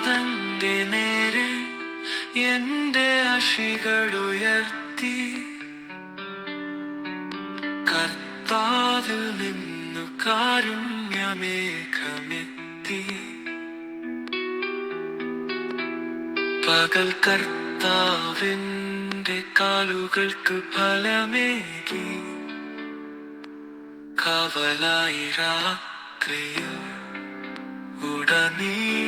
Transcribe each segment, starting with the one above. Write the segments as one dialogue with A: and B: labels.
A: പാതന്റെ നേരെ എന്റെ അഷികളുയർത്തി. കർത്താവിൽ നിന്നു കാരുണ്യമേഘമെത്തി. പകൽ കർത്താവിന്റെ കാലുകൾക്ക് ഫലമേകി. കാവലായി രാത്രിയിൽ ഉടനീ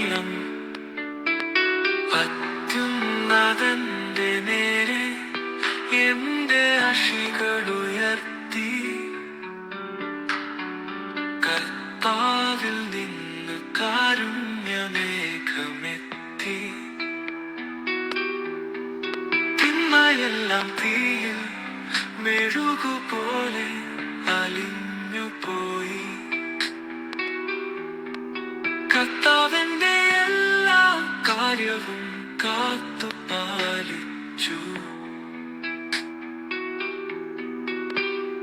A: എന്റെ അഷികളുയർത്തി കർത്താവിൽ നിന്ന് കാരുണ്യമേഘമെത്തി. തിന്മയെല്ലാം തീയിൽ മെഴുകുപോലെ അലിഞ്ഞു പോയി കർത്താവിന്റെ എല്ലാ കാര്യവും കാത്തു.